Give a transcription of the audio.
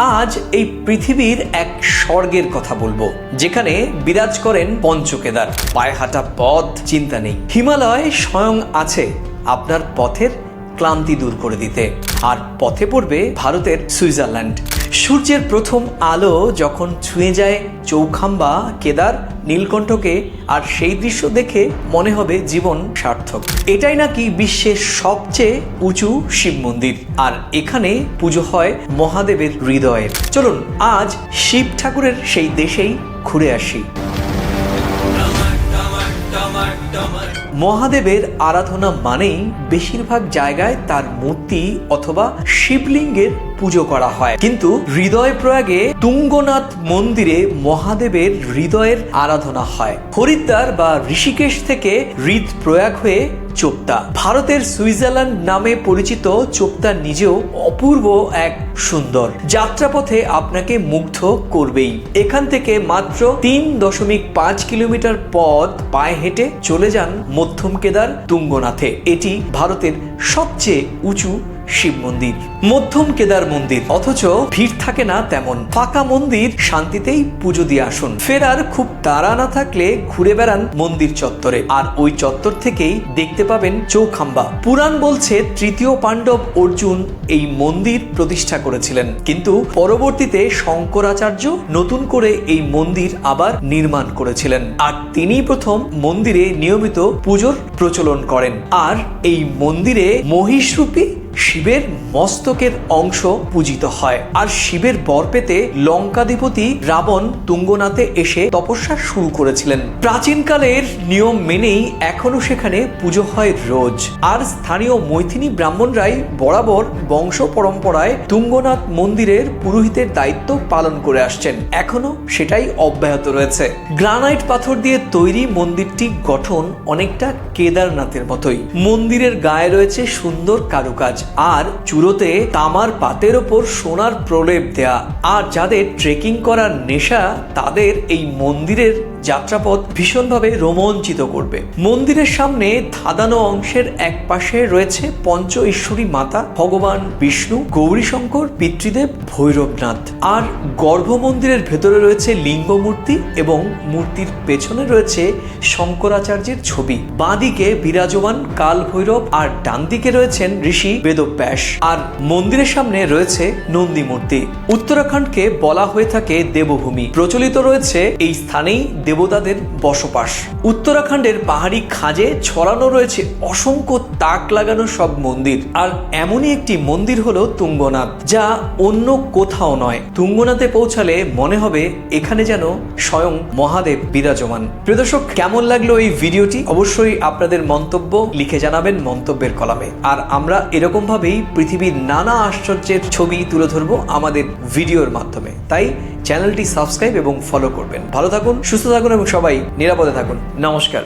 আজ এই পৃথিবীর এক স্বর্গের কথা বলব, যেখানে বিরাজ করেন পঞ্চকেদার। পায়ে হাঁটা পথ চিন্তা নেই। হিমালয় স্বয়ং আছে আপনার পথের ক্লান্তি দূর করে দিতে। আর পথে পড়বে ভারতের সুইজারল্যান্ড। সূর্যের প্রথম আলো যখন ছুঁয়ে যায় চৌখাম্বা, কেদার, নীলকণ্ঠকে, আর সেই দৃশ্য দেখে মনে হবে জীবন সার্থক। এটাই নাকি বিশ্বের সবচেয়ে উঁচু শিব মন্দির। আর এখানে পুজো হয় মহাদেবের হৃদয়ের চলুন, আজ শিব ঠাকুরের সেই দেশেই ঘুরে আসি। মহাদেবের আরাধনা মানেই বেশিরভাগ জায়গায় তার মূর্তি অথবা শিবলিঙ্গের পুজো করা হয়। কিন্তু হৃদয় প্রয়াগে তুঙ্গনাথ মন্দিরে মহাদেবের হৃদয়ের আরাধনা হয়। হরিদ্বার বা ঋষিকেশ থেকে হৃদ প্রয়াগ হয়ে চোপ্তা। ভারতের সুইজারল্যান্ড নামে পরিচিত চোপ্তা নিজেও অপূর্ব এক সুন্দর। যাত্রাপথে আপনাকে মুগ্ধ করবেই। এখান থেকে মাত্র তিন দশমিক পাঁচ কিলোমিটার পথ পায়ে হেঁটে চলে যান মধ্যম কেদার তুঙ্গনাথে। এটি ভারতের সবচেয়ে উঁচু শিব মন্দির, মধ্যম কেদার মন্দির, অথচ ভিড় থাকে না তেমন। ফাঁকা মন্দির, শান্তিতেই পুজো দিয়ে আসুন। ফেরার খুব তাড়া না থাকলে ঘুরে বেড়ান মন্দির চত্বরে। আর ওই চত্বর থেকেই দেখতে পাবেন চৌখাম্বা। পুরাণ বলছে তৃতীয় পাণ্ডব অর্জুন এই মন্দির প্রতিষ্ঠা করেছিলেন। কিন্তু পরবর্তীতে শঙ্করাচার্য নতুন করে এই মন্দির আবার নির্মাণ করেছিলেন। আর তিনি প্রথম মন্দিরে নিয়মিত পুজোর প্রচলন করেন। আর এই মন্দিরে মহিষরূপী শিবের মস্তকের অংশ পূজিত হয়। আর শিবের বর পেতে লঙ্কাধিপতি রাবণ তুঙ্গনাথে এসে তপস্যা শুরু করেছিলেন। প্রাচীনকালের নিয়ম মেনেই এখনও সেখানে পুজো হয় রোজ। আর স্থানীয় মৈথিনী ব্রাহ্মণরাই বরাবর বংশ পরম্পরায় তুঙ্গনাথ মন্দিরের পুরোহিতের দায়িত্ব পালন করে আসছেন। এখনও সেটাই অব্যাহত রয়েছে। গ্রানাইট পাথর দিয়ে তৈরি মন্দিরটি গঠন অনেকটা কেদারনাথের মতোই। মন্দিরের গায়ে রয়েছে সুন্দর কারুকাজ। আর চুরোতে তামার পাতের ওপর সোনার প্রলেপ দেয়া। আর যাদের ট্রেকিং করার নেশা, তাদের এই মন্দিরের যাত্রাপথ ভীষণভাবে রোমাঞ্চিত করবে। মন্দিরের সামনে ধাঁধানো অংশের এক পাশে রয়েছে পঞ্চ ঈশ্বরী মাতা, ভগবান বিষ্ণু, গৌরীশঙ্কর, পিতৃদেব, ভৈরবনাথ। আর গর্ভ মন্দিরের ভেতরে রয়েছে লিঙ্গ মূর্তি এবং মূর্তির পেছনে রয়েছে শঙ্করাচার্যের ছবি। বাঁদিকে বিরাজমান কাল ভৈরব আর ডান দিকে রয়েছেন ঋষি বেদব্যাস আর মন্দিরের সামনে রয়েছে নন্দী মূর্তি। উত্তরাখণ্ডকে বলা হয়ে থাকে দেবভূমি। প্রচলিত রয়েছে এই স্থানেই দেবতাদের বসবাস। উত্তরাখণ্ডের পাহাড়ি খাঁজে ছড়ানো রয়েছে অসংখ্য তাক লাগানো সব মন্দির। আর এমনই একটি মন্দির হলো তুঙ্গনাথ, যা অন্য কোথাও নয়। তুঙ্গনাথে পৌঁছালে মনে হবে এখানে যেন স্বয়ং মহাদেব বিরাজমান। প্রিয় দর্শক, কেমন লাগল এই ভিডিওটি? অবশ্যই আপনাদের মন্তব্য লিখে জানাবেন মন্তব্যের কলামে। আর আমরা এরকম ভাবেই পৃথিবীর নানা আশ্চর্যের ছবি তুলে ধরবো আমাদের ভিডিওর মাধ্যমে। তাই চ্যানেলটি সাবস্ক্রাইব এবং ফলো করবেন। ভালো থাকুন, সুস্থ থাকুন এবং সবাই নিরাপদে থাকুন। নমস্কার।